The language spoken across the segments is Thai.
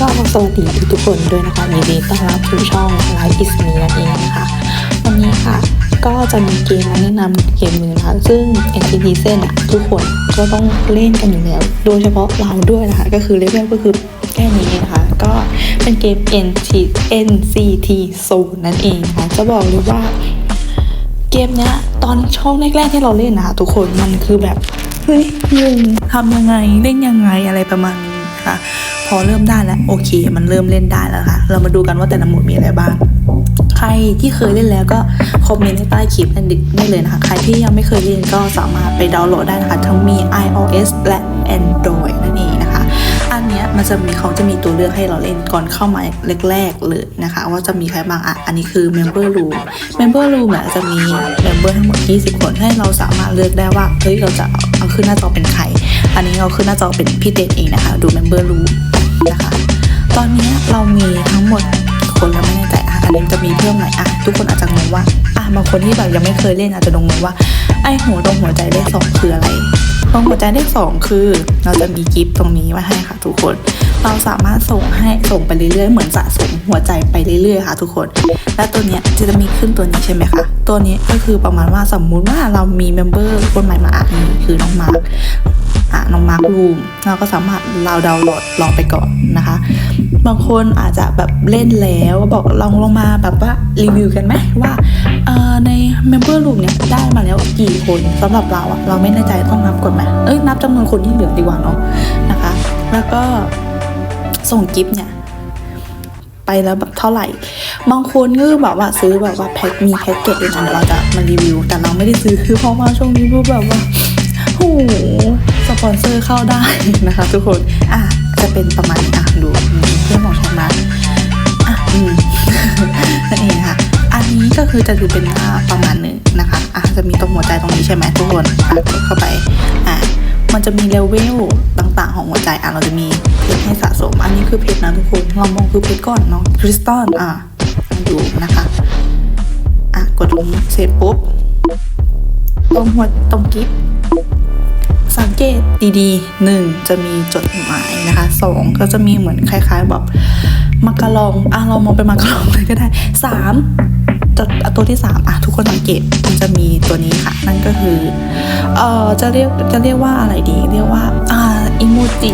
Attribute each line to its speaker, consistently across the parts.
Speaker 1: ก็สวัสดีทุกคนด้วยนะคะยินดีต้อนรับสู่ช่อง Life is me นั่นเองนะคะ วันนี้ค่ะ ก็จะมีเกมมาแนะนำเกมหนึ่งนะคะซึ่ง NCT เส้นอะทุกคนก็ต้องเล่นกันอยู่แล้ว โดยเฉพาะเราด้วยนะคะ ก็คือเลเวลก็คือแค่นี้นะคะ ก็เป็นเกม NT NCT Zone นั่นเองนะคะจะบอกเลยว่าเกมเนี้ยตอนช่องแรกๆที่เราเล่นนะคะทุกคนมันคือแบบเฮ้ยงงทำยังไงเล่นยังไงอะไรประมาณนี้ ค่ะพอเริ่มได้แล้วโอเค มันเริ่มเล่นได้แล้วค่ะ เรามาดูกันว่าแต่ละหมดมีอะไรบ้างใครที่เคยเล่นแล้วก็คอมเมนต์ในใต้คลิปนั่นได้เลยนะคะ ใครที่ยังไม่เคยเล่นก็สามารถไปดาวน์โหลดได้นะคะ ทั้งมี iOS และ Android นั่นเอง นะคะอันเนี้ยมันจะมีเขาจะมีตัวเลือกให้เราเล่นก่อนเข้ามาแรกๆเลยนะคะ ว่าจะมีใครบ้างอะอันนี้คือ Member Room Member Room เนี่ยจะมี Member ทั้งหมด 20 คนให้เราสามารถเลือกได้ว่าเฮ้ยเราจะเอาขึ้นหน้าจอเป็นใคร อันนี้เราขึ้นหน้าจอเป็นพี่เต้นเองนะคะ ดู Member Room นะคะ ตอนนี้เรามีทั้งหมดคนเราไม่แน่ใจอะอันนี้จะมีเพิ่มหน่อยอะทุกคนอาจจะงงว่าอะบางคนที่แบบยังไม่เคยเล่นอาจจะงงว่า ไอหัวตรงหัวใจเลขสองคืออะไร ตรงหัวใจเลขสองคือ เราจะมีกิฟต์ตรงนี้ไว้ให้ค่ะทุกคน เราสามารถส่งให้ส่งไปเรื่อยๆ เหมือนสะสมหัวใจไปเรื่อยๆค่ะทุกคน และตัวเนี้ยจะมีขึ้นตัวนี้ใช่ไหมคะ ตัวนี้ก็คือประมาณว่าสมมุติว่าเรามีเมมเบอร์คนใหม่มาอะนี่คือน้องมาร์คอะน้องมาร์ครูมเราก็สามารถเราดาวน์โหลดลองไปก่อนนะคะ บางคนอาจจะแบบเล่นแล้วบอกลองลงมาแบบว่ารีวิวกันไหมว่าใน เอ่อใน Member Room เนี่ยได้มาแล้วกี่คนสำหรับเราอะเราไม่แน่ใจต้องนับก่อนไหมเอ้ยนับจำนวนคนที่เหลือดีกว่าเนาะนะคะ แล้วก็ส่งกิฟต์เนี่ยไปแล้วแบบเท่าไหร่ บางคนก็แบบว่าซื้อแบบว่าแพ็คมีแพ็กเกจเองเดี๋ยวเราจะมารีวิว แต่เราไม่ได้ซื้อคือเพราะว่าช่วงนี้พวกแบบว่าโหสปอนเซอร์เข้าได้นะคะทุกคนอะจะเป็นประมาณอะดูเพื่อนของฉันมาอะอืมนั่นเองค่ะ อันนี้ก็คือจะดูเป็นหน้าประมาณหนึ่งนะคะอะจะมีตรงหัวใจตรงนี้ใช่ไหมทุกคนอะกดเข้าไปอะมันจะมีเลเวลต่างๆ ของหัวใจอะเราจะมีเพชรให้สะสม อันนี้คือเพชรนะทุกคนเรามองคือเพชรก่อนเนาะคริสตัลอะดูนะคะอะกดลงเสร็จปุ๊บตรงหัวตรงกิฟต์สังเกตดีๆหนึ่งจะมีจดหมายนะคะสองก็จะมีเหมือนคล้าย ๆ แบบมักกะลองอะเรามองเป็นมักกะลองเลยก็ได้สาม ตัวที่ 3อะทุกคนสังเกตมันจะมีตัวนี้ค่ะ นั่นก็คือเอ่อจะเรียกจะเรียกว่าอะไรดี เรียกว่าอ่าอิโมจิ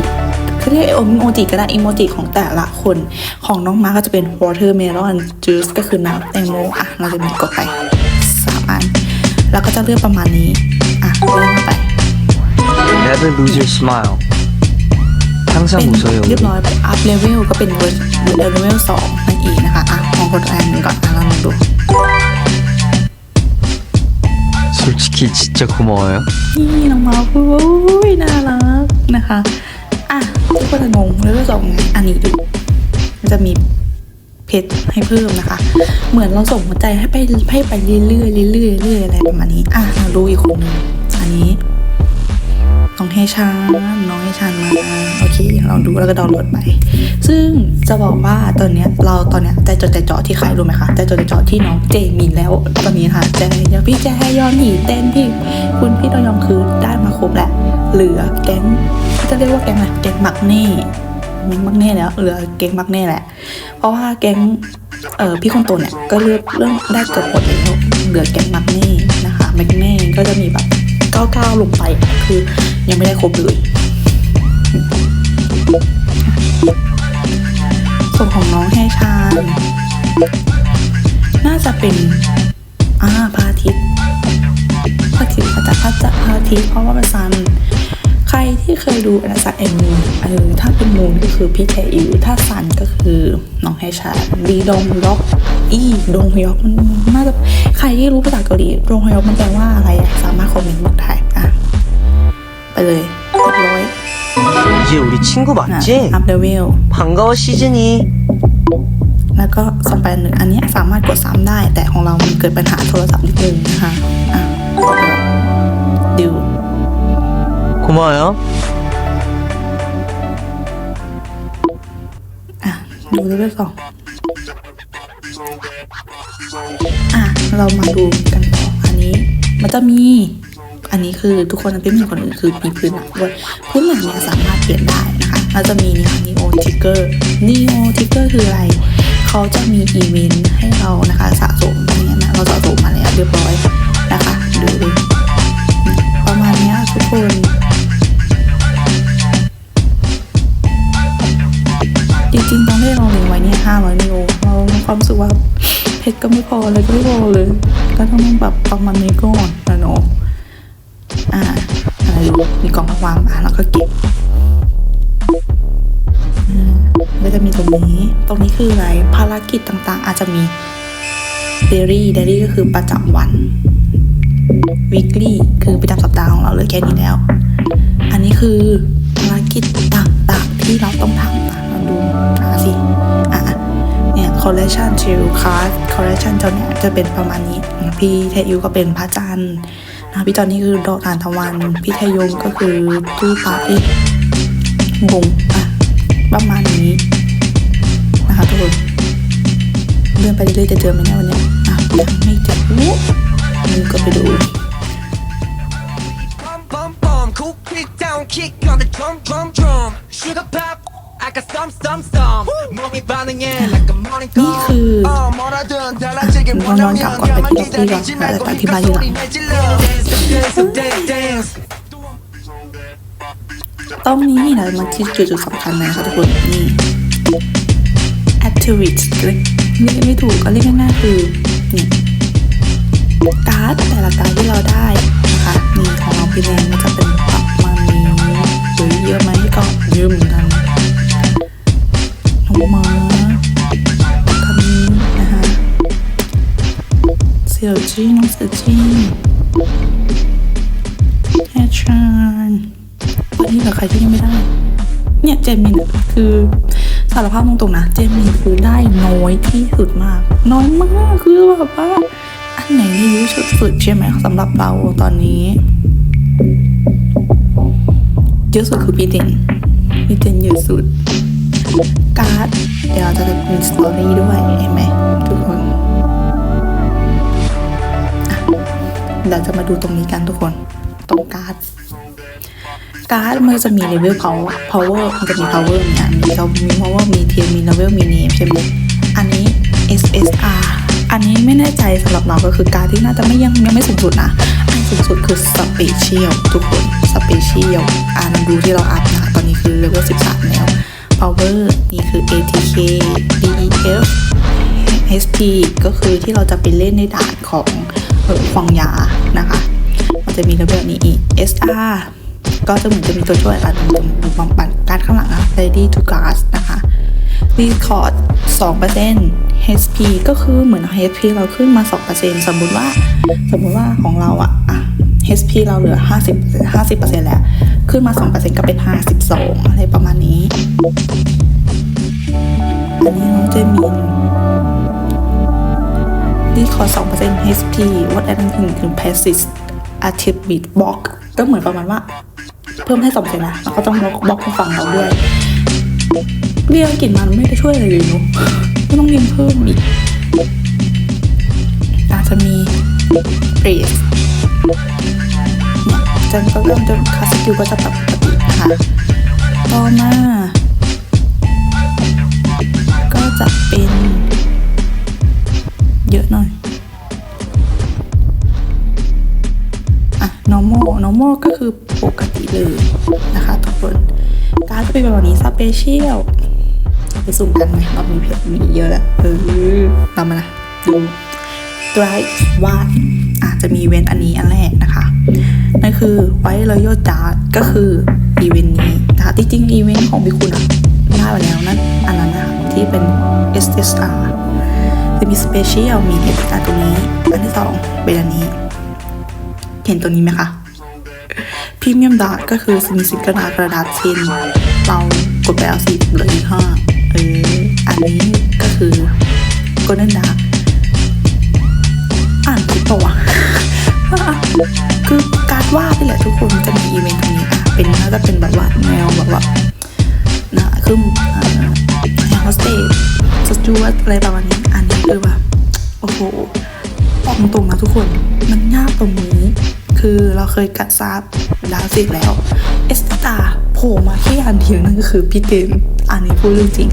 Speaker 1: เรียกโอโมจิก็ได้อิโมจิของแต่ละคนของน้องมาก็จะเป็น watermelon juice ก็คือน้ำแตงโมอะเราจะมีกดไปสามอัน แล้วก็จะเลือกประมาณนี้ อะเลื่อไป
Speaker 2: Never lose your smile
Speaker 1: ทั้ง
Speaker 2: สามุโซ
Speaker 1: เรียบร้อยไป up level ก็เป็นเวลเลเวลสองนั่นเองนะคะ อะของกดแรงนี้ก่อนอะลองดู
Speaker 2: 솔직히 진짜 고마워요.
Speaker 1: นี่น้องมาพูดว่าอุ้ยน่ารักนะคะ อ่ะทุกคนจะงงเลเวลสองไงอันนี้ดูมันจะมีเพชรให้เพิ่มนะคะ เหมือนเราส่งหัวใจให้ไปให้ไปเรื่อยๆเรื่อยๆเรื่อยๆอะไรประมาณนี้ อ่ะเราดูอีกคนหนึงอันนี้ น้องให้ชานน้องให้ชานมาโอเคเราดูแล้วก็ดาวน์โหลดไป ซึ่งจะบอกว่าตอนเนี้ยเราตอนเนี้ยใจจดใจจ่อที่ใครรู้ไหมคะใจจดใจจ่อที่น้องเจมีแล้วตอนนี้ค่ะแจยอนพี่แจยอนหนีเต้นพี่คุณพี่ตอยองคือได้มาครบแหละเหลือแก๊งจะเรียกว่าแก๊งอะไรแก๊งมักเน่แก๊งมักเน่แล้วเหลือแก๊งมักเน่แหละ เพราะว่าแก๊งเออพี่คนโตเนี่ยก็เลือกเรื่องได้เกือบหมดแล้วเหลือแก๊งมักเน่นะคะมักเน่ก็จะมีแบบก้าวก้าวลงไปคือ ยังไม่ได้ครบเลยส่วนของน้องให้ชาญน่าจะเป็นอ่าพระอาทิตย์พระอาทิตย์พระจันทร์พระจันทร์พระอาทิตย์เพราะว่าเป็นซัน ใครที่เคยดูอนาจักรแอมมูนเออถ้าเป็นมูนก็คือพี่แทอิวถ้าซันก็คือน้องให้ชาญดีดงยอกอีดงฮยอกมันน่าจะใครที่รู้ภาษาเกาหลีดงฮยอกมันแปลว่าอะไรอะสามารถคอมเมนต์บอกได้ ไปเลยเรียบร้อย
Speaker 2: 이제 우리 친구
Speaker 1: นะ
Speaker 2: 맞지?
Speaker 1: อัพเลเวล
Speaker 2: 반가워 시즈니.
Speaker 1: แล้วก็สแปนหนึ่งอันนี้สามารถกดซ้ำได้ แต่ของเรามันเกิดปัญหาโทรศัพท์นิดนึงนะคะอ่ะดู
Speaker 2: 고마워요.
Speaker 1: อ่ะ ดูเลเวลสองอ่ะ เรามาดูกันต่ออันนี้ มันจะมี อันนี้คือทุกคนไม่มีคนอื่นคือมีพื้นหลังด้วยพื้นหลังเนี่ยสามารถเปลี่ยนได้นะคะเราจะมีนี่ยอันนี้ Neo Ticker Neo Ticker คืออะไร เขาจะมีอีเวนต์ให้เรานะคะสะสมอะไรเงี้ยนะเราสะสมมาแล้วเรียบร้อยนะคะดูดูประมาณนี้ทุกคนจริงๆตอนแรกเราเล็งไว้เนี่ยห้าร้อยนิโอเราความรู้สึกว่าเพชรก็ไม่พอเลยก็ไม่พอเลย ก็ต้องแบบประมาณนี้ก่อนนะเนาะ อ่าอะไรดูมีกล่องวางอะแล้วก็เก็บอ่าก็จะมีตรงนี้ ตรงนี้คืออะไร ภารกิจต่างๆ อาจจะมีเดลี่เดลี่ก็คือประจำวัน weekly คือประจำสัปดาห์ของเราเลยแค่นี้แล้ว อันนี้คือภารกิจต่างๆ ที่เราต้องทำนะเราดูอะสิ อะเนี่ย collection chill card collection เจ้าเนี่ยจะเป็นประมาณนี้ พี่เทยูก็เป็นพระจันทร์ พี่จอนนี่คือดอกทานตะวัน พี่เทยงก็คือตู้ปลาเอ๊ะงงอะประมาณนี้นะคะทุกคนเลื่อนไปเรื่อยๆจะเจอไหมเนี่ยวันนี้อะไม่เจออุ๊ยนี่ก็ไปดู นี่คือนนองๆจากก
Speaker 3: ฎประ
Speaker 1: เทศ
Speaker 3: ที่เรา
Speaker 1: อธิบายอยู่หลังต้องนี้นี่นะมันที่จุดสำคัญนะครับทุกคนนี่ attributes เรียไม่ถูกก็เรียกง่ายๆคือนี่ยการ์ดแต่ละการ์ดที่เราได้นะคะมีของเราพิแรงมันจะเป็นประมาณนี้หรืเยอะไหมก็เยอะเหมือนกัน น้องม้าทำนี้นะคะเสี่ยวจี้น้องเสี่ยวจี้แฮชานวันนี้เหลือใครที่ยังไม่ได้ เนี่ยเจมินคือสารภาพตรงๆนะ เจมินคือได้น้อยที่สุดมาก น้อยมากคือแบบว่าอันไหนที่ยุ่สุดสุดๆใช่ไหมสำหรับเราตอนนี้เยอะสุดคือพี่เดนพี่เดนเยอะสุด การ์ด เดี๋ยวเราจะมีสตอรี่ด้วยเห็นไหมทุกคนอะเราจะมาดูตรงนี้กันทุกคน ตรงการ์ด การ์ดมันก็จะมีเลเวล power power มันจะมี power เนี่ยมีเรามี power มีเทียมมีเลเวลมี name ใช่ไหมอันนี้ SSR อันนี้ไม่แน่ใจสำหรับเราก็คือการ์ดที่น่าจะไม่ยังยังไม่สูงสุดนะ อันสูงสุดคือ special ทุกคน special อ่านดูที่เราอัพนะตอนนี้คือเลเวล13 แล้ว power นี่คือ ATK DEF SP ก็คือที่เราจะไปเล่นในด่านของฟองยานะคะ มันจะมีระเลเวลนี้อีก SR ก็จะเหมือนจะมีตัวช่วยการบำบัดการข้างหลังอะ ready to gas นะคะ record 2% HP ก็คือเหมือน HP เราขึ้นมา 2%สมมุติว่า สมมุติว่าของเราอะอะ HP เราเหลือ 50 50%แล้ว ขึ้นมา 2%ก็เป็น 52 อะไรประมาณนี้ อันนี้น้องเจมินนี่ขอ2% HP what a d d i n คือ passive active beat block ก็เหมือนประมาณว่า เพิ่มให้2%นะแล้วก็ต้องบล็อกบล็อกฝั่งเราด้วยเรียนอังกฤษมันไม่ได้ช่วยอะไรเลยเนาะก็ต้องเรียนเพิ่มอีกอาจจะมีปรี จันก็เริ่มจะคาสกิลก็จะปกตินะคะต่อมา ก็จะเป็น เยอะหน่อยอะ normal normal ก็คือปกติเลยนะคะทุกคนการจะเป็นแบบนี้ special ไปสุ่มกันไหมเรามีเพจมีเยอะแล้วเออเรามานะดู drive วาดอาจจะมีเว้นอันนี้อันแรกนะคะ นั่นคือไว้ royal jar ก็คืออีเวนต์นี้นะคะที่จริงอีเวนต์ของพี่คุณอะได้ไปแล้วนั่นอันนั้นนะคะที่เป็น SSR จะมี special มีเหตุการณ์ตัวนี้ อันที่สองเป็นอันนี้ เห็นตัวนี้ไหมคะพรีเมียมดาร์ก็คือมีสิกระดาษกระดาษเช่นเรากดไปเอาสิบเหลืออีกห้าเอออันนี้ก็คือ golden dark อ่านผิดปะวะ คือการวาดนี่แหละทุกคนจะมีอีเวนต์ตรงนี้อะเป็นน่าจะเป็นแบบว่าแนวแบบว่านะคืออ่าแอร์โฮสเตสสจวตอะไรประมาณนี้อันนี้คือแบบโอ้โหบอกตรงนะทุกคนมันยากตรงนี้ คือเราเคยกัดซับดาวสิบแล้ว เอสตาโผล่มาที่อันเดียวนั่นก็คือพี่เต็มอันนี้พูดเรื่องจริง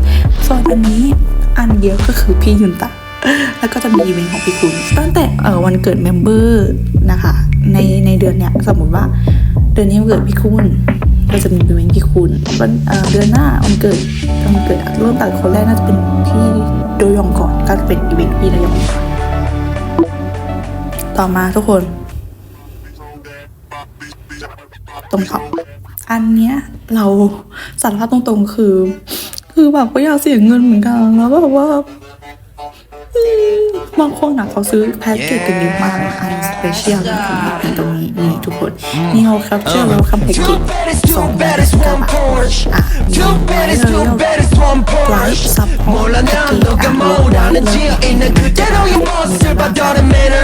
Speaker 1: ส่วนอันนี้อันเดียวก็คือพี่ยุนตะแล้วก็จะมีอีเวนต์ของพี่คุณ ตั้งแต่เออวันเกิดเมมเบอร์นะคะ ในในเดือนเนี้ยสมมติว่า เดือนนี้วันเกิดพี่คุณก็จะมีอีเวนพี่คุณวันเอ่อเดือนหน้าวันเกิดวันเกิดเริ่มแต่คนแรกน่าจะเป็นพี่โดยองก่อนก็จะเป็นอีเวนต์พี่โดยองต่อมาทุกคนตรงท็อปอันเนี้ยเราสารภาพตรงๆคือ คือแบบก็อยากเสียเงินเหมือนกันแล้วแบบว่า บางคนนะเขาซื้อแพ็กเกจกันเยอะมากนะคะ สเปเชียลนะคตรงนี้นี่ทุกคนนี่เราครับเชื่อเราคำแพ็กเกจสองแบ
Speaker 3: บ
Speaker 1: เก้าบาทอะ
Speaker 3: นี่
Speaker 1: เราไลฟ์ซับพอร์ตแพ็กเกจอะเราเลือ
Speaker 3: ก
Speaker 1: ได้
Speaker 4: เลย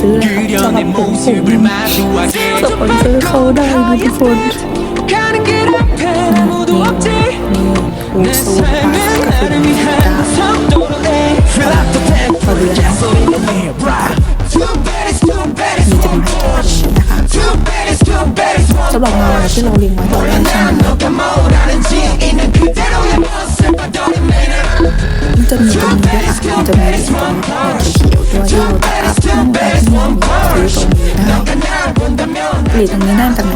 Speaker 1: ซื้อแล้วสำหรับผมผมสปอนเซอร์เขาได้นะทุกคนมีมีโค้ด เหรียญตรงนี้ได้จากไหน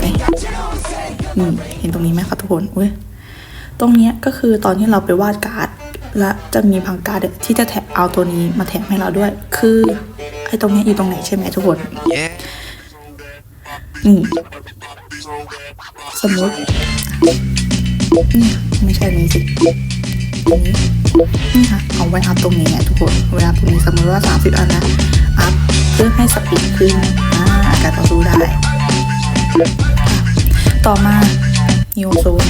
Speaker 1: นี่เห็นตรงนี้ไหมคะทุกคนเว้ยตรงเนี้ยก็คือตอนที่เราไปวาดการ์ดและจะมีพังการ์ดเนี่ยที่จะแถมเอาตัวนี้มาแถมให้เราด้วย คือไอ้ตรงเนี้ยอยู่ตรงไหนใช่ไหมทุกคน
Speaker 3: Yeah.
Speaker 1: นี่สมมตินี่ไม่ใช่นี้สินี่ค่ะเอาไว้อัพตรงนี้ไงทุกคนเวลาตรงนี้สมมติว่าสามสิบอันนะอัพเพื่อให้สปีดขึ้นอ่าอาการต่อสู้ได้ ต่อมานิวโซน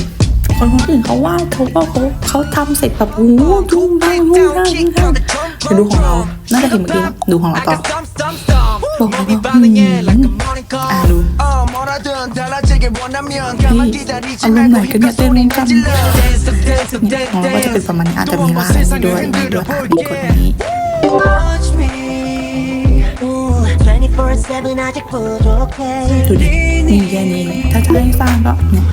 Speaker 1: คนคนอื่นเขาว่าเขาว่าเขาเขาทำเสร็จแบบโอ้ดูดังดูดังจงดูของเรา น่าจะเห็นเมื่อกี้ดูของเราต่อบ
Speaker 3: อกว่า
Speaker 1: อ่า
Speaker 3: ดูพี่
Speaker 1: อาล
Speaker 3: งไหน
Speaker 1: ก็เนี่
Speaker 3: ยเต้น
Speaker 1: เล่นกั
Speaker 3: น
Speaker 1: ของเราก็จะเป็นประมาณนี้อาจจะมีลายะไรด้วยด้วยค่ะมีกฎนี้ ดูดิมีแกนี้ ถ้าจะให้สร้างก็เนี่ย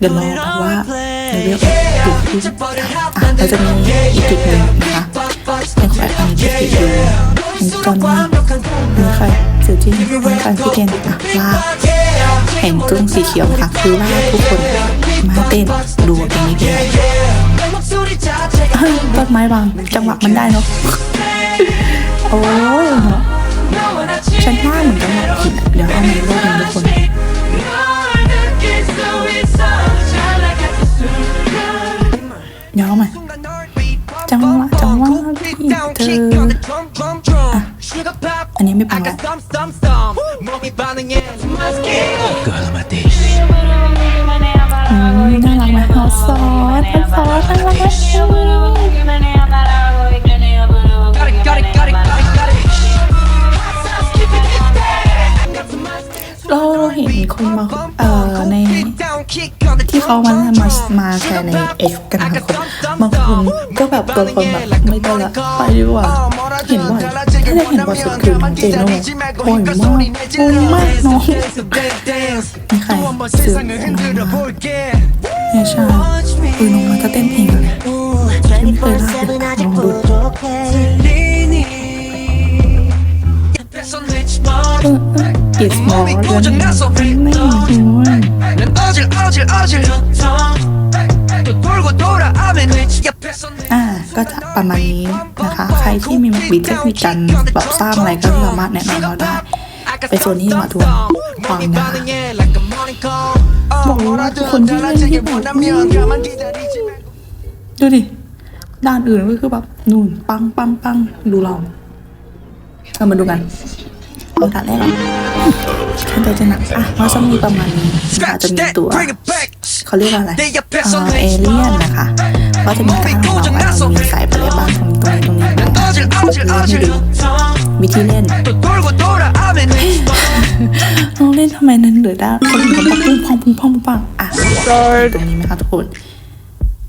Speaker 1: เดี๋ยวรอแพรว่าในเรื่องจุดที่จะเราจะมีอีกจุดหนึ่งนะคะเป็นแฟนที่ติดอยู่มีตอนนี้มีใครจุดที่มีการพิเศษค่ะว่าแห่งกึ่งสีเขียวค่ะคือว่าทุกคนมาเต้นดูเพลงนี้เพลงต้นไม้บางจังหวะมันได้เนาะโอ้ ฉันว่ามันก็บมอผิดเดี๋ยวเอามาโลยทุกคนย้อมาจังหวะจังหวะที่เธอออันนี้ไม่พังละน่ารักไหมฮอตซอสฮอตซอสน่ารักไหม คุณมาเอ่อในที่เขามันมามาแชร์ในเอ็กกันนะคนบาคุณก็แบบตัวคนแบบไม่ได้ละไปดีกว่าเห็นว่ายถ้าได้เห็นบอยสุคือเจโน่บ่อยมากบ่อยมากน้องมีใครซื้อเนี่ยใช่อุ้ยน้องมาจะเต้นเพลงเลย
Speaker 5: ฉันไม่เค
Speaker 1: ยรักเยน้องดู it's more than ไม่รู้
Speaker 3: 난 어질 어질 어질 또 돌고 돌아 아멘 옆에서
Speaker 1: อ่าก็จะประมาณนี้นะคะ ใครที่มีวิเทคนิคการแบบสร้างอะไรก็สามารถแนะนำเราได้ ไปโซนนี้มาทวงความนะบอกเลยว่าคนที่เล่นที่แบบดูดิ ด้านอื่นก็คือแบบนู่นปังปังปังดูเราเรามาดูกัน มึงตัดได้หรอฉันจะหนักอะว่าจะมีประมาณนี้อาจจะมีตัวเขาเรียกว่าอะไรเอเอเลี่ยนนะคะก็จะมีการวางไว้ตรงนี้สายไปเลยบ้างตรงตรงตรงนี้วิธี
Speaker 3: เล่
Speaker 1: นต้องเล่นทำไมนั้นเหลือได้คนอื่นก็ปุ้งพองปุ้งพองปังอะตรงนี้ไหมคะทุกคน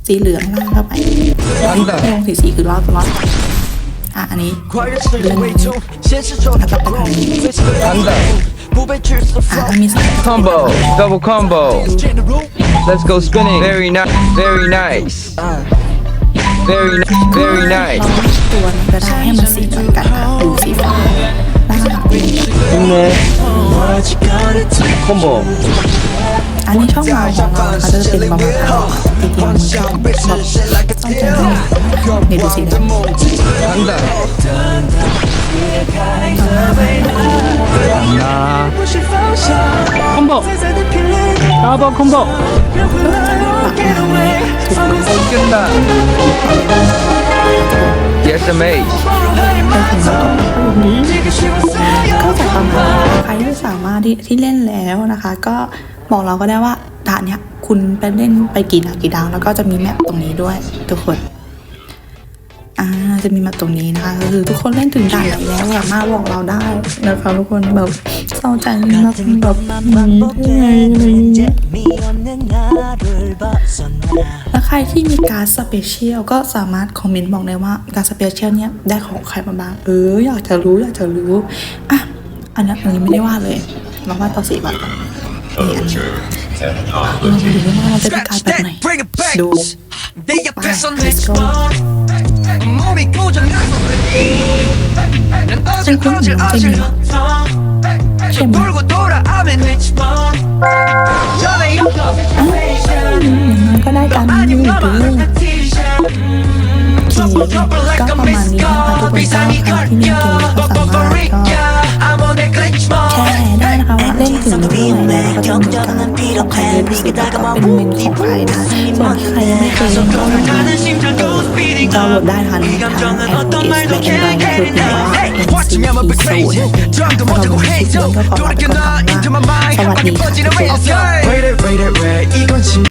Speaker 1: สีเหลืองล่างเข้าไปลงสีสีคือรอดรอด อ่ะอันนี้
Speaker 3: เล่
Speaker 6: นนี้
Speaker 3: แล้วก็
Speaker 1: อันนี้
Speaker 6: Combo. Double combo. Let's go spinning. Very nice. Very nice. Very nice. Very nice.
Speaker 1: Combo. 아니 처음 알잖아 가족들이 막 되게 막 깜짝 내리세요. 간다 간다. 콤보.
Speaker 2: 더버 콤보.
Speaker 1: 아, 어, 웃긴다. Yes, amazing. ไถึงเรต้องทำแบบนี้ก็จากตอนนั้ใครที่สามารถที่ที่เล่นแล้วนะคะ ก็บอกเราก็ได้ว่าด่านเนี้ยคุณไปเล่นไปกี่ดาวกี่ดาวแล้วก็จะมีแมปตรงนี้ด้วยทุกคน่าจะมีมาตรงนี้นะคะคือทุกคนเล่นถึงด่านไหนแล้วบบมาบอกเราได้นะคะทุกคนแบบเศร้าใจมากแบบยังไงอะไรเงี้ยและใครที่มีการสเปเชียลก็สามารถคอมเมนต์บอกได้ว่าการสเปเชียลเนี้ยได้ของใครมาบ้างเอออยากจะรู้อยากจะรู้อะอันนั้นอันนี้ไม่ได้ว่าเลยเราว่าต่อสี่บาทเราดูว่ามันจะเปการแบบไหนดูไป
Speaker 3: 슬픈 문제네요.
Speaker 1: 재물. 음, 뭔가
Speaker 3: 날
Speaker 1: 담는 일도
Speaker 3: 기가
Speaker 1: 가만히
Speaker 3: 가두고서 가기는
Speaker 1: 길에서 상하여 잘 날아와는 등으로 날아가 정도가 가게 비스다가 백맨 고가이라 소리하여 내게 인도를 너무 날 하는 감정은 어떤 말도 watching하면 crazy 정도 못하고 헤이저 돌아껴 나 into my mind 하기 퍼지는
Speaker 3: way
Speaker 7: Wait it wait it wait 이건 진